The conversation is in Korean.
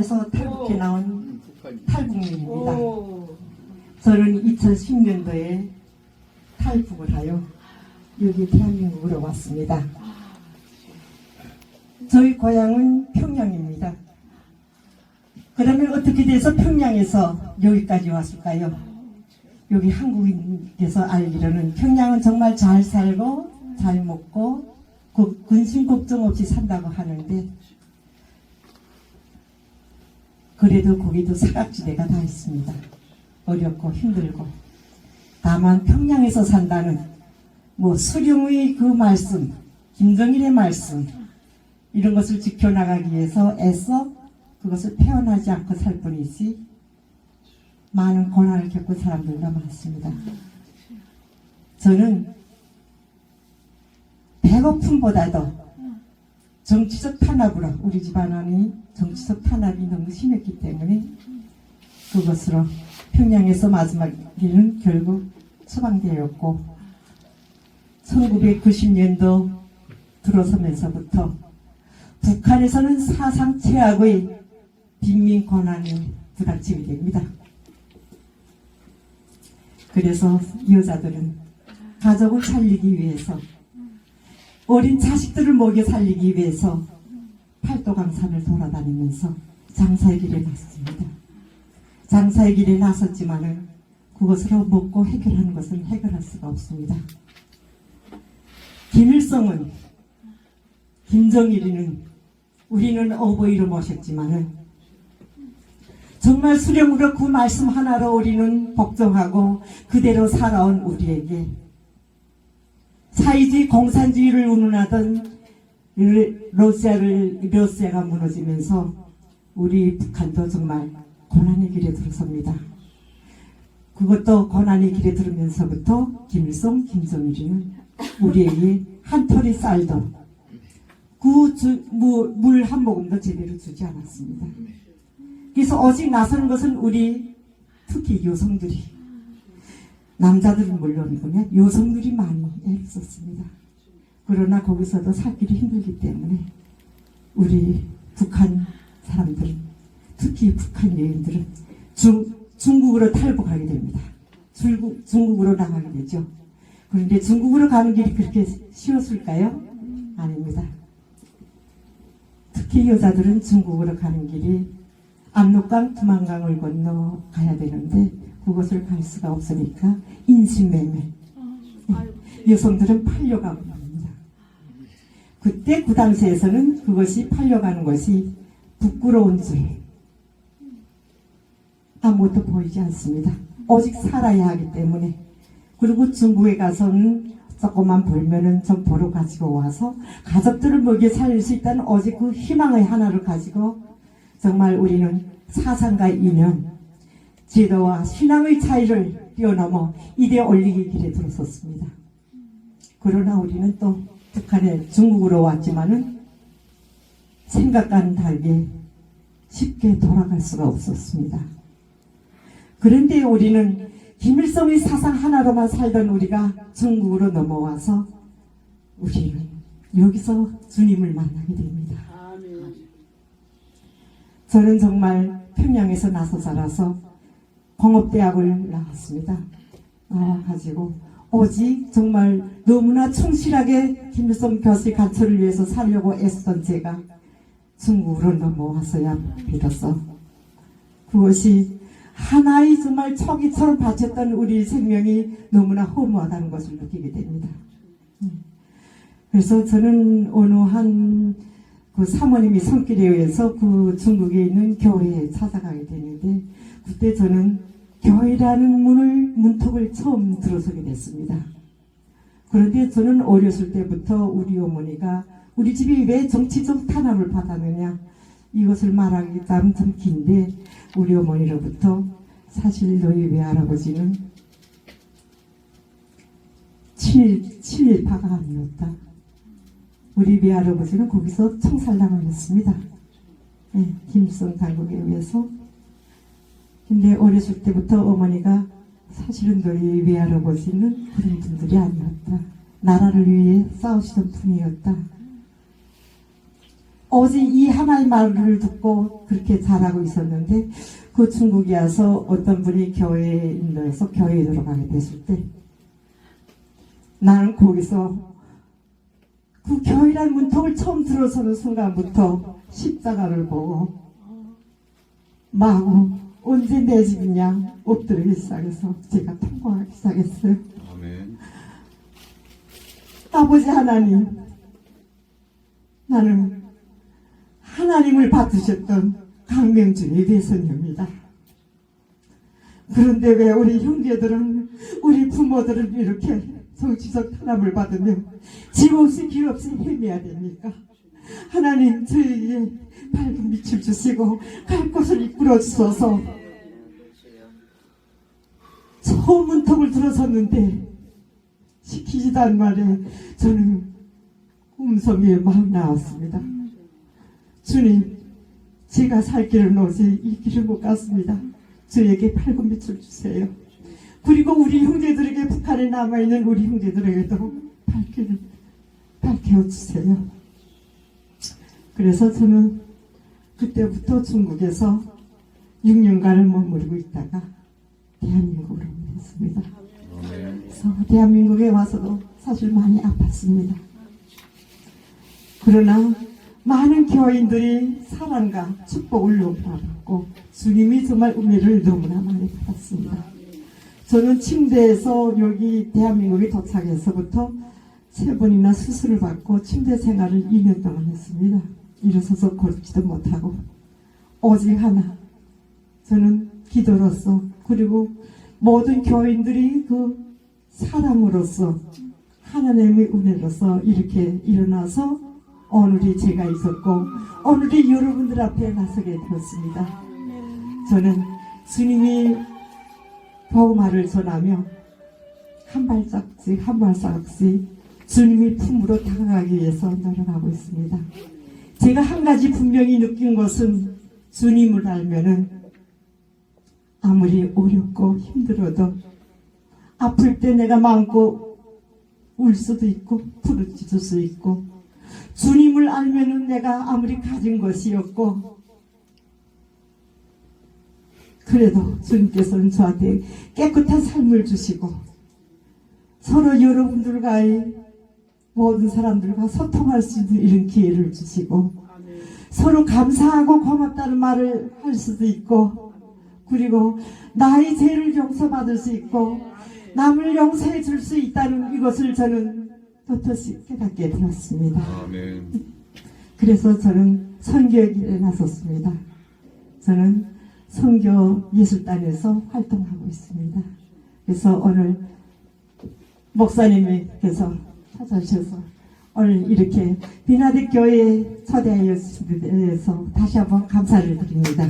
북한에서 탈북해 나온. 탈북민입니다. 오. 저는 2010년도에 탈북을 하여 여기 대한민국으로 왔습니다. 저희 고향은 평양입니다. 그러면 어떻게 돼서 평양에서 여기까지 왔을까요? 여기 한국인께서 알기로는 평양은 정말 잘 살고 잘 먹고 그 근심 걱정 없이 산다고 하는데 그래도 거기도 사각지대가 다 있습니다. 어렵고 힘들고 다만 평양에서 산다는 뭐 수령의 그 말씀, 김정일의 말씀 이런 것을 지켜나가기 위해서 애써 그것을 표현하지 않고 살 뿐이지 많은 고난을 겪은 사람들도 많습니다. 저는 배고픔보다도 정치적 탄압으로 우리 집안원이 정치적 탄압이 너무 심했기 때문에 그것으로 평양에서 마지막에는 결국 처방되었고 1990년도 들어서면서부터 북한에서는 사상 최악의 빈민 권한이 부닥치게 됩니다. 그래서 여자들은 가족을 살리기 위해서 어린 자식들을 먹여 살리기 위해서 팔도강산을 돌아다니면서 장사의 길에 나섰습니다. 장사의 길에 나섰지만은 그것으로 먹고 해결하는 것은 해결할 수가 없습니다. 김일성은 김정일이는 우리는 어버이로 모셨지만은 정말 수령으로 그 말씀 하나로 우리는 복종하고 그대로 살아온 우리에게 사회주의 공산주의를 운운하던 러시아를 러시아가 무너지면서 우리 북한도 정말 고난의 길에 들어섭니다. 그것도 고난의 길에 들으면서부터 김일성, 김정일이는 우리에게 한 털의 쌀도 그물 한 모금도 제대로 주지 않았습니다. 그래서 오직 나서는 것은 우리 특히 여성들이 남자들은 물론이군요. 여성들이 많이 애를 썼습니다. 그러나 거기서도 살기를 힘들기 때문에 우리 북한 사람들은 특히 북한 여인들은 중, 중국으로 탈북하게 됩니다. 중국, 중국으로 나가게 되죠. 그런데 중국으로 가는 길이 그렇게 쉬웠을까요? 아닙니다. 특히 여자들은 중국으로 가는 길이 압록강, 두만강을 건너 가야 되는데 그것을 갈 수가 없으니까 인신매매. 여성들은 팔려가고 합니다. 그때 그 당시에서는 그것이 팔려가는 것이 부끄러운 줄 아무것도 보이지 않습니다. 오직 살아야 하기 때문에 그리고 중국에 가서는 조금만 벌면은 좀 벌어 가지고 와서 가족들을 먹여 살릴 수 있다는 오직 그 희망의 하나를 가지고 정말 우리는 사상과 이념, 지도와 신앙의 차이를 뛰어넘어 이대 올리기 길에 들어섰습니다. 그러나 우리는 또 북한에 중국으로 왔지만은 생각과는 다르게 쉽게 돌아갈 수가 없었습니다. 그런데 우리는 김일성의 사상 하나로만 살던 우리가 중국으로 넘어와서 우리는 여기서 주님을 만나게 됩니다. 저는 정말 평양에서 나서 자라서 공업대학을 나왔습니다. 나와가지고 오직 정말 너무나 충실하게 김일성 교수의 간철을 위해서 살려고 애쓰던 제가 중국으로 넘어와서야 비로소 그것이 하나의 정말 초기처럼 바쳤던 우리 생명이 너무나 허무하다는 것을 느끼게 됩니다. 음. 그래서 저는 어느 한 그 사모님이 손길에 의해서 그 중국에 있는 교회에 찾아가게 되는데 그때 저는 교회라는 문을 문턱을 처음 들어서게 됐습니다. 그런데 저는 어렸을 때부터 우리 어머니가 우리 집이 왜 정치적 탄압을 받았느냐 이것을 말하기 참, 참 긴데 우리 어머니로부터 사실 너희 외할아버지는 친일, 친일파가 아니었다. 우리 외할아버지는 거기서 청살당을 했습니다. 네, 김일성 당국에 의해서. 근데 어렸을 때부터 어머니가 사실은 너희 외할아버지는 그런 분들이 아니었다. 나라를 위해 싸우시던 분이었다. 오직 이 하나의 말을 듣고 그렇게 잘하고 있었는데 그 중국에 와서 어떤 분이 교회에 인도해서 교회에 들어가게 됐을 때 나는 거기서 그 교회란 문턱을 처음 들어서는 순간부터 십자가를 보고 마구 언제 내 집이냐 엎드리기 시작해서 제가 통곡하기 시작했어요. 아멘. 아버지 하나님, 나는 하나님을 받으셨던 강명준의 대선입니다. 그런데 왜 우리 형제들은, 우리 부모들은 이렇게 정치적 탄압을 받으며 집 없이 길 없이 헤매야 됩니까? 하나님 저에게 밝은 빛을 주시고 갈 곳을 이끌어 주셔서 처음 문턱을 들어섰는데 시키지도 않은 말에 저는 음성이 막 나왔습니다. 주님, 제가 살 길은 오지 이 길을 못 갔습니다. 저에게 밝은 빛을 주세요. 그리고 우리 형제들에게 북한에 남아있는 우리 형제들에게도 밝기를 밝혀주세요. 그래서 저는 그때부터 중국에서 6년간을 머무르고 있다가 대한민국으로 오겠습니다. 아멘. 그래서 대한민국에 와서도 사실 많이 아팠습니다. 그러나 많은 교인들이 사랑과 축복을 너무나 받고 주님이 정말 은혜를 너무나 많이 받았습니다. 저는 침대에서 여기 대한민국에 도착해서부터 세 번이나 수술을 받고 침대 생활을 2년 동안 했습니다. 일어서서 걷지도 못하고 오직 하나 저는 기도로서 그리고 모든 교인들이 그 사랑으로서 하나님의 은혜로서 이렇게 일어나서 오늘이 제가 있었고 오늘이 여러분들 앞에 나서게 되었습니다. 저는 주님이 복음화를 전하며 한 발짝씩 한 발짝씩 주님의 품으로 다가가기 위해서 노력하고 있습니다. 제가 한 가지 분명히 느낀 것은 주님을 알면은 아무리 어렵고 힘들어도 아플 때 내가 마음껏 울 수도 있고 부르짖을 수 있고 주님을 알면은 내가 아무리 가진 것이 없고 그래도 주님께서는 저한테 깨끗한 삶을 주시고 서로 여러분들과의 모든 사람들과 소통할 수 있는 이런 기회를 주시고 서로 감사하고 고맙다는 말을 할 수도 있고 그리고 나의 죄를 용서받을 수 있고 남을 용서해 줄 수 있다는 이것을 저는 또다시 깨닫게 되었습니다. 그래서 저는 선교의 길에 나섰습니다. 저는 선교 예술단에서 활동하고 있습니다. 그래서 오늘 목사님께서 찾아주셔서 오늘 이렇게 비나드 교회에 초대하여 대해서 다시 한번 감사를 드립니다.